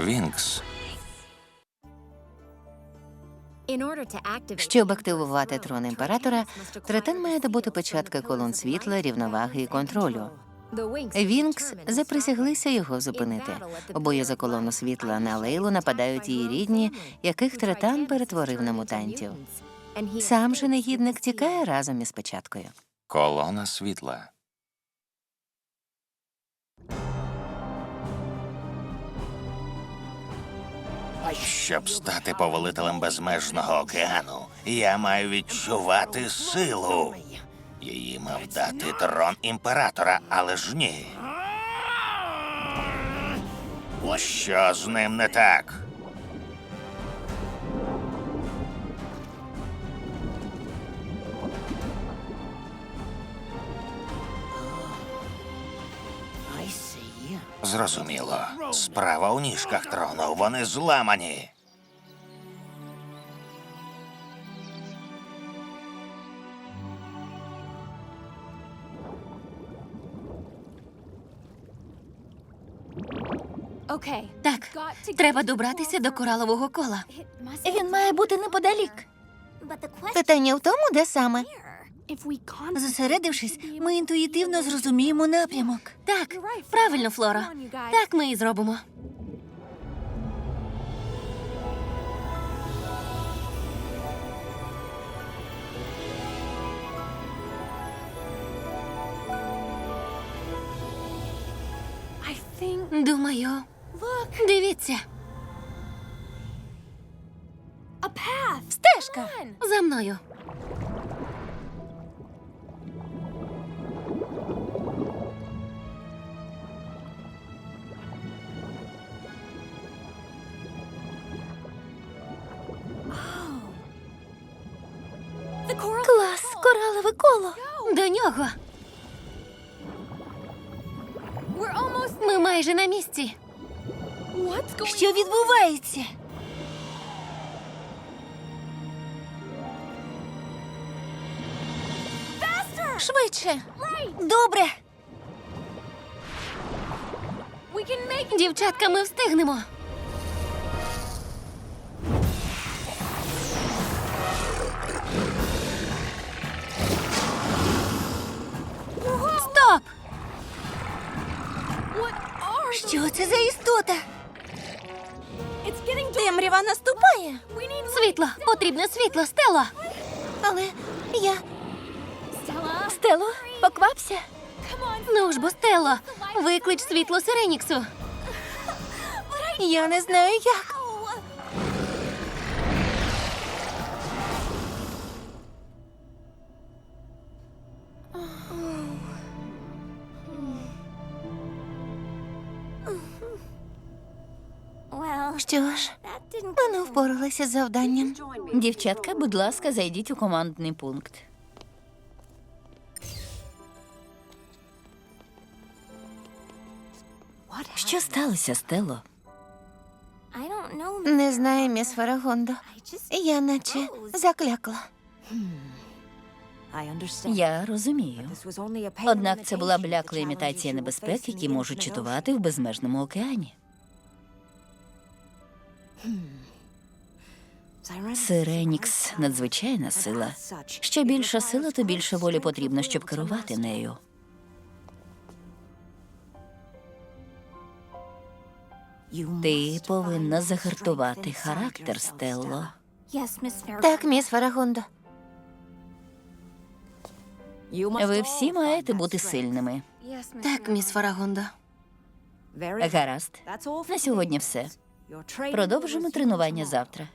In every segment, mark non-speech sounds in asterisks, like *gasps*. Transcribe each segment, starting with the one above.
Вінкс. Щоб активувати трон імператора, третин має добути печатки колон світла, рівноваги і контролю. Вінкс заприсяглися його зупинити. Обоє за колону світла на Лейлу нападають її рідні, яких третан перетворив на мутантів. Сам же негідник тікає разом із печаткою. Колона світла. Щоб стати повелителем безмежного океану, я маю відчувати силу. Її мав дати трон імператора, але ж ні. Що з ним не так? Зрозуміло. Справа у ніжках трону. Вони зламані. Так, треба добратися до коралового кола. Він має бути неподалік. Питання в тому, де саме. Зосередившись, ми інтуїтивно зрозуміємо напрямок. Так, правильно, Флоро. Так ми і зробимо. Думаю, дивіться, Стежка. за мною. Швидше. Добре. Дівчатка, ми встигнемо. Стоп! Що це за істота? Темрява наступає. Світло! Потрібне світло, Стело! Але я. Стело, поквапся. Ну ж бо, Стело, виклич світло Сиреніксу. Я не знаю як. Що ж, ми не впоралися з завданням. Дівчатка, будь ласка, зайдіть у командний пункт. Сталося, Стело? Не знаю, міс Фарагондо. Я наче заклякла. Я розумію. Однак це була блякла імітація небезпек, які можуть читувати в безмежному океані. Сиренікс надзвичайна сила. Що більша сила, то більше волі потрібно, щоб керувати нею. Ти повинна загартувати характер, Стелло. Так, міс Фарагондо. Ви всі маєте бути сильними. Так, міс Фарагондо. Гаразд. На сьогодні все. Продовжимо тренування завтра.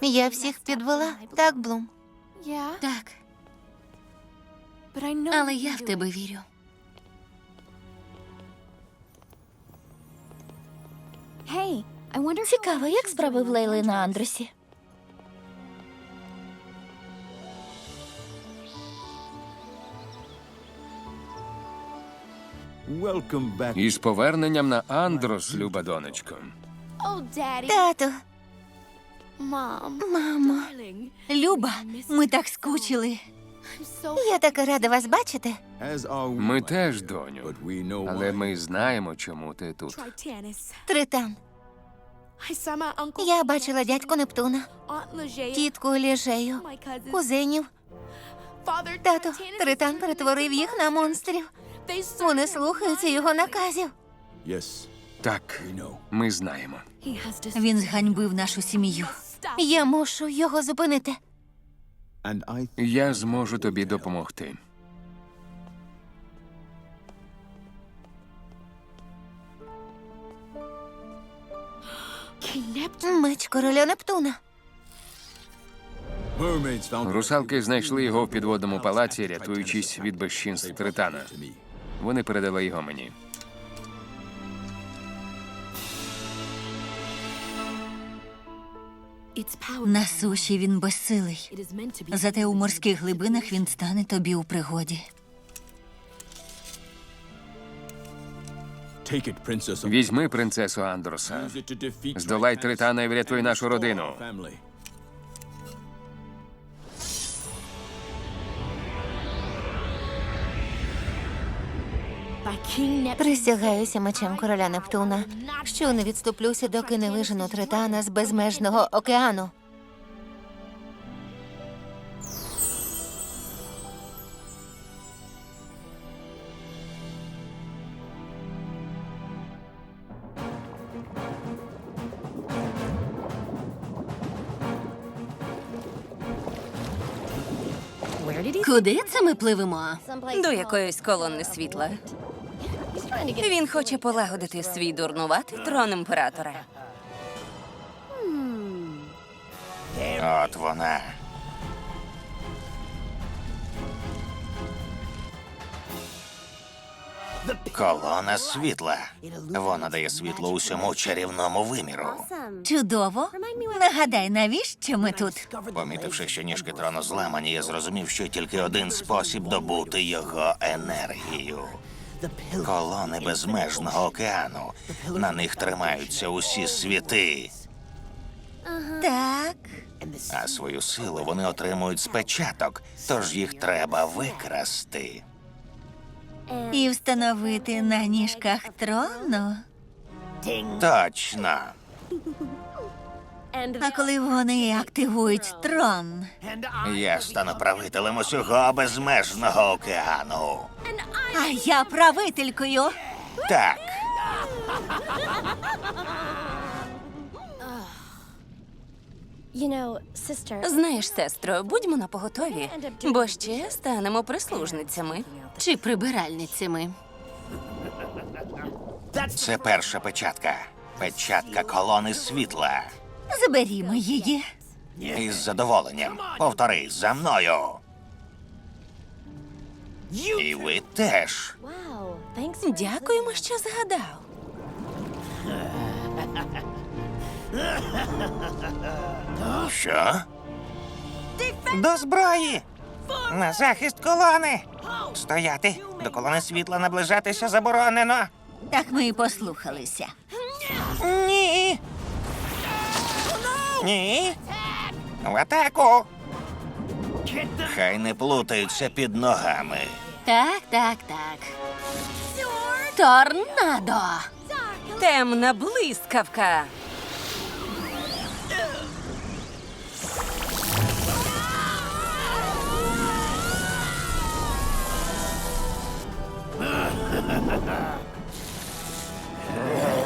Я всіх підвела, так, Блум. Так. Але я в тебе вірю. Цікаво, як справи в Лейли на Андресі? Із поверненням на Андрос, люба донечко. Тато, Мамо, Люба, ми так скучили. Я така рада вас бачити. Ми теж, доню. Але ми знаємо, чому ти тут. Тритан. Я бачила дядьку Нептуна, тітку Ліжею, кузенів. Тато, Тритан перетворив їх на монстрів. Вони слухаються його наказів. Так, ми знаємо. Він зганьбив нашу сім'ю. Я мушу його зупинити. Я зможу тобі допомогти. Меч короля Нептуна. Русалки знайшли його в підводному палаці, рятуючись від безчинств Тритана. Вони передали його мені. На суші він безсилий. Зате у морських глибинах він стане тобі у пригоді. Візьми принцесу Андроса. Здолай Тритана і врятуй нашу родину. Присягаюся мечем короля Нептуна, що не відступлюся, доки не вижену Тритана з безмежного океану. Куди це ми пливемо? До якоїсь колони світла. Він хоче полагодити свій дурнуватий трон імператора. От вона. Колона світла. Вона дає світло усьому чарівному виміру. Чудово. Нагадай, навіщо ми тут? Помітивши, що ніжки трону зламані, я зрозумів, що тільки один спосіб добути його енергію. Колони безмежного океану. На них тримаються усі світи, Так. а свою силу вони отримують з печаток, тож їх треба викрасти. І встановити на ніжках трону. Точно. А коли вони активують трон, Я стану правителем усього безмежного океану. а я правителькою. Так. Знаєш, сестро, будьмо на поготові, бо ще станемо прислужницями. Чи прибиральницями? Це перша печатка. Печатка колони світла. Заберімо її. Із задоволенням. Повтори за мною. І ви теж. Дякуємо, що згадав. Що? До зброї! На захист колони! Стояти! До колони світла наближатися заборонено. Так ми і послухалися. Ні. Ні. В атаку. Хай не плутаються під ногами. Так, так, так. Торнадо! Темна блискавка. *laughs*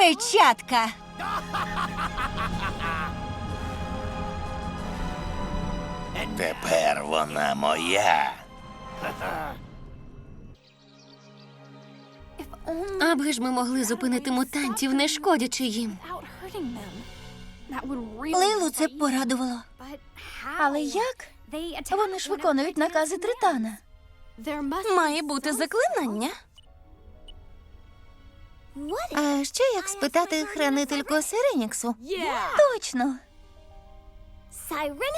Печатка. Тепер вона моя. Аби ж ми могли зупинити мутантів, не шкодячи їм. Лилу це порадувало. Але як? Вони ж виконують накази Тритана. Має бути заклинання. А що як спитати хранительку Сиреніксу? Точно.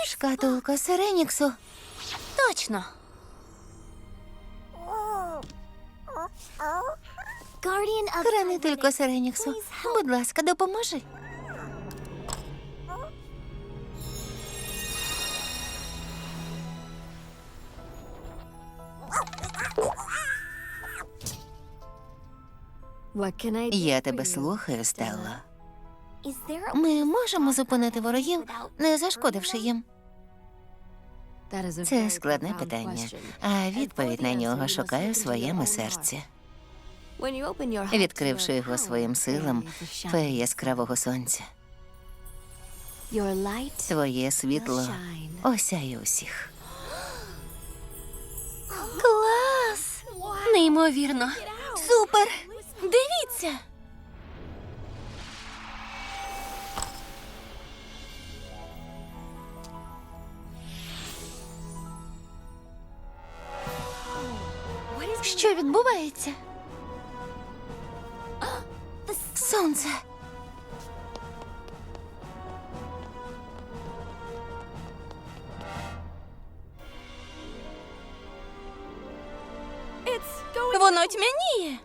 Шкатулка Сиреніксу. Точно. Хранителько Сиреніксу. Будь ласка, допоможи. Я тебе слухаю, Стелла. Ми можемо зупинити ворогів, не зашкодивши їм. Це складне питання, а відповідь на нього шукаю в своєму серці. Відкривши його своїм силам, фея яскравого сонця. Твоє світло осяє усіх. *gasps* Клас! Неймовірно. Супер! Дивіться! Що відбувається? Сонце. Воно тьмяніє.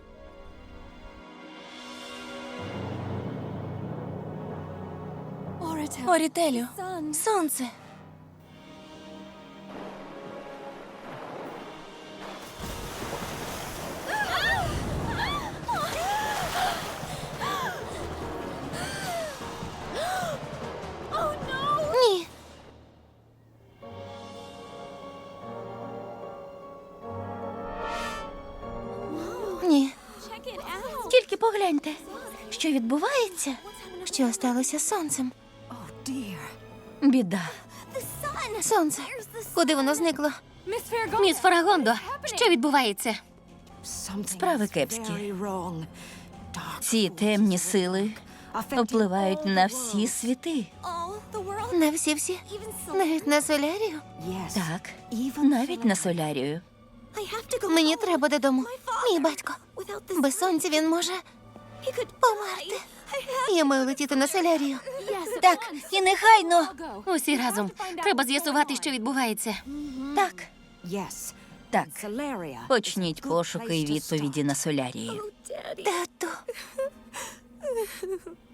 Орітелю, сонце. Ні. Ні. Тільки погляньте, що відбувається. Що сталося з сонцем? Біда. Сонце. Куди воно зникло? Міс Фарагондо, що відбувається? Справи кепські. Ці темні сили впливають на всі світи. На всі всі? Навіть на солярію? Так, навіть на солярію. Мені треба додому. Мій батько. Без сонця він може померти. Я маю летіти на солярію. Так, і нехайно. Усі разом. Треба з'ясувати, що відбувається. Так, так. Почніть пошуки і відповіді на солярії. Тату. *laughs*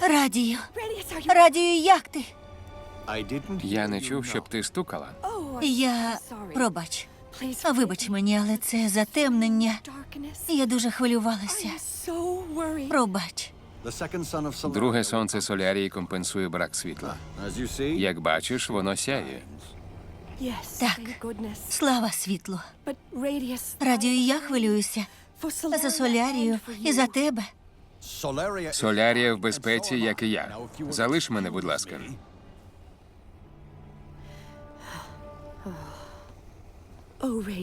Радію. Радію, як ти? Я не чув, щоб ти стукала. Я пробач. Вибач мені, але це затемнення. Я дуже хвилювалася. Пробач. Друге сонце солярії компенсує брак світла. Як бачиш, воно сяє. Так. Слава світлу. Радію, я хвилююся за солярію і за тебе. Солярія в безпеці, як і я. Залиш мене, будь ласка.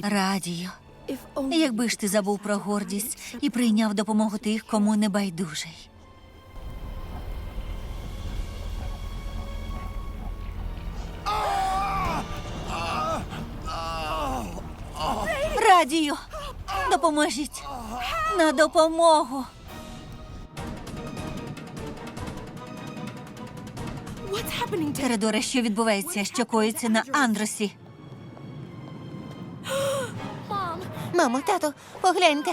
Радію. Якби ж ти забув про гордість і прийняв допомогу тих, кому не байдужий. Радію! Допоможіть! На допомогу! Тередоре, що відбувається, що коїться на Андросі? Мамо, тату, погляньте.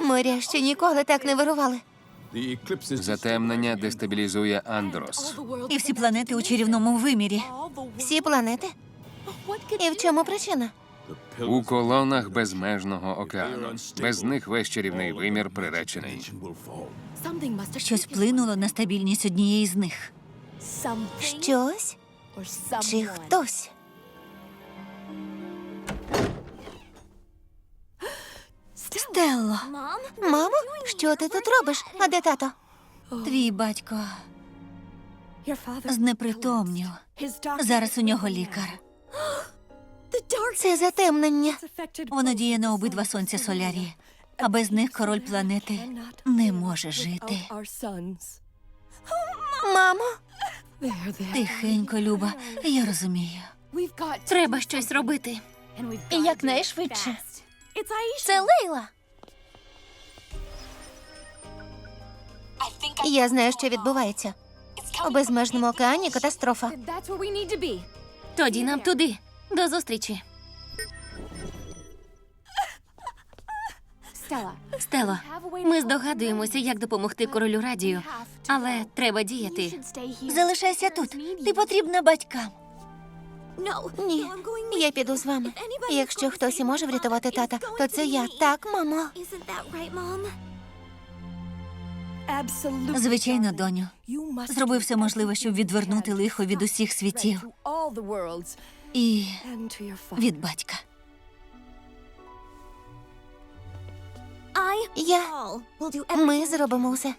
Моря ще ніколи так не вирували. Затемнення дестабілізує Андрос. І всі планети у чарівному вимірі. Всі планети? І в чому причина? У колонах безмежного океану. Без них весь чарівний вимір приречений. Щось вплинуло на стабільність однієї з них. Щось чи хтось? Стелло. Мамо, що ти тут робиш? А де тато? Твій батько знепритомнів. Зараз у нього лікар. Це затемнення. Воно діє на обидва сонця Солярії, а без них король планети не може жити. Мамо, Тихенько, Люба, я розумію. Треба щось робити. І якнайшвидше. Це Лейла. Я знаю, що відбувається. У безмежному океані катастрофа. Тоді нам туди. До зустрічі. Стело, ми здогадуємося, як допомогти королю радію, але треба діяти. Залишайся тут. Ти потрібна батькам. Ні, я піду з вами. Якщо хтось і може врятувати тата, то це я. Так, мамо. Звичайно, доню. Зроби все можливе, щоб відвернути лихо від усіх світів і від батька. Я. Ми зробимо все.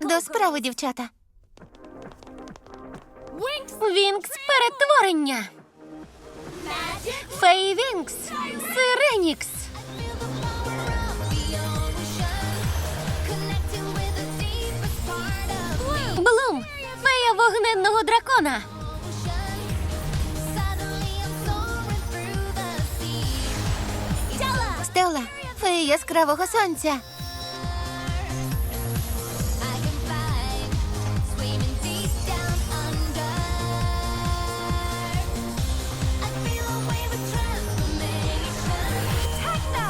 До справи, дівчата. Вінкс перетворення. Фей Вінкс. Сиренікс. Вогненного дракона. Стелла, фея яскравого сонця.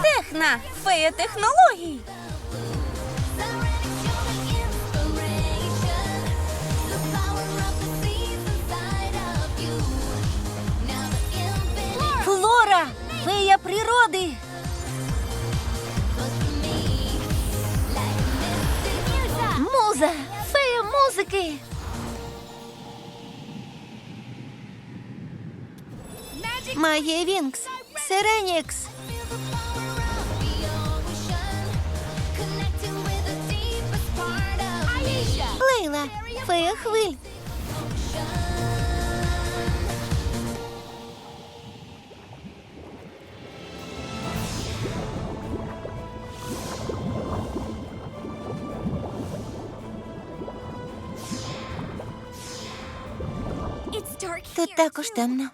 Техна, фея технологій. Фея природи! Муза! Фея музики! Магія Вінкс. Сиренікс. Лейла, фея хвиль. Тут також темно.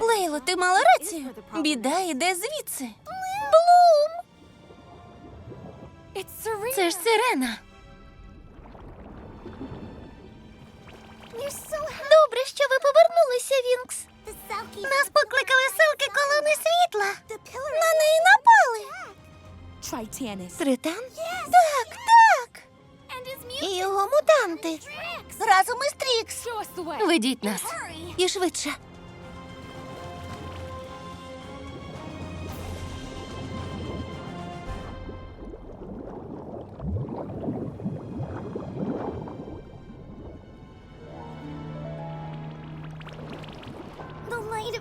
Лейло, ти мала рацію. Біда йде звідси. Блум! Це ж сирена. Добре, що ви повернулися, Вінкс. Нас покликали силки колони світла. На неї напали. Тритан? Ведіть нас. І швидше.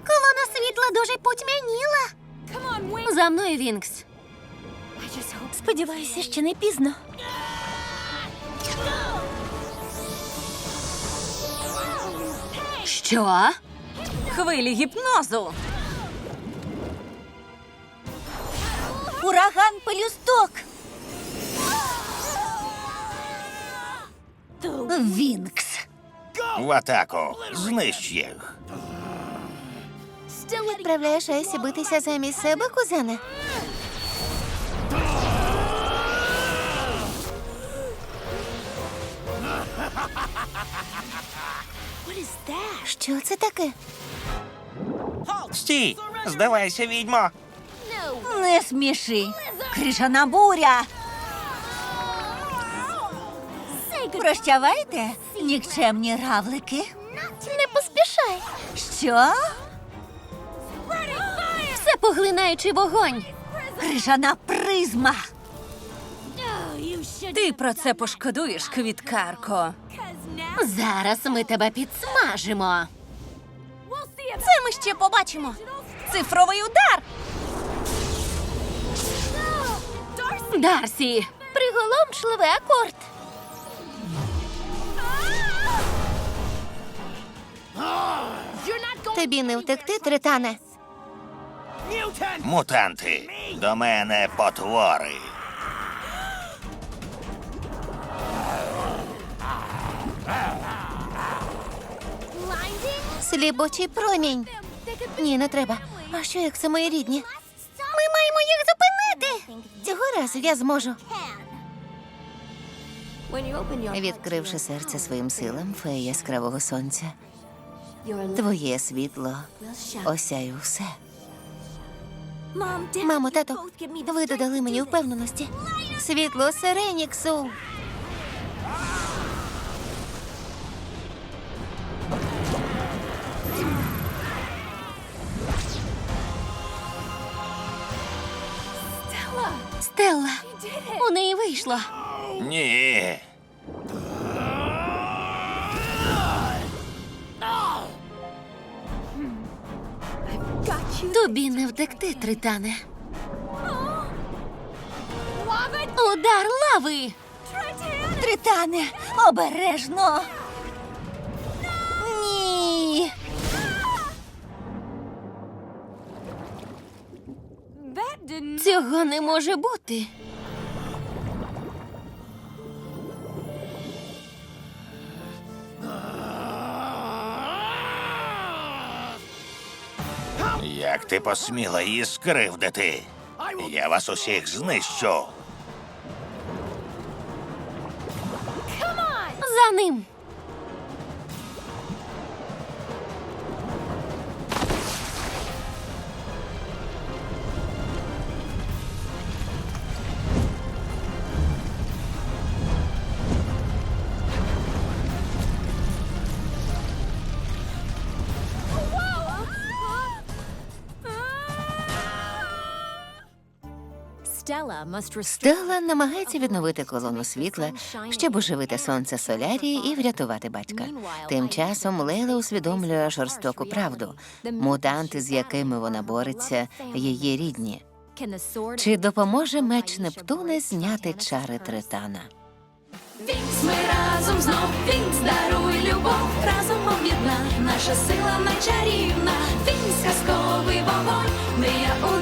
Колона світла дуже потьмяніла. За мною, Вінкс. Сподіваюся, ще не пізно. Що? Хвилі гіпнозу. Ураган пелюсток! Вінкс! В атаку. Знищ їх. Відправляєш Есі битися замість себе, кузене? Що це таке? Стій! Здавайся, відьмо! Не сміши! Крижана буря! Прощавайте, нікчемні равлики. Не поспішай. Що? Все поглинаючий вогонь. Крижана призма! Ти про це пошкодуєш, квіткарко. Зараз ми тебе підсмажимо. Це ми ще побачимо. Цифровий удар. Дарсі. Приголомшливий акорд. Тобі не втекти, тритане. Мутанти, до мене потвори. Сліпучий промінь. Ні, не треба. А що як це мої рідні? Ми маємо їх зупинити. Цього разу я зможу. Відкривши серце своїм силам, фея яскравого сонця, твоє світло осяє все. Мамо, тато, ви додали мені впевненості. Світло Сиреніксу. Вийшло. Ні. Тобі не втекти, Тритане. Удар лави! Тритане, обережно. Ні. Цього не може бути. Ти посміла її скривдити? Я вас усіх знищу. За ним. Стелла намагається відновити колону світла, щоб оживити сонце Солярії і врятувати батька. Тим часом Лейла усвідомлює жорстоку правду. Мутанти, з якими вона бореться, її рідні. Чи допоможе меч Нептуна зняти чари Тритана? Вінкс, ми разом знов, Вінкс, даруй любов, разом об'єдна, наша сила найчарівна, Вінкс, казковий вогонь, мрія у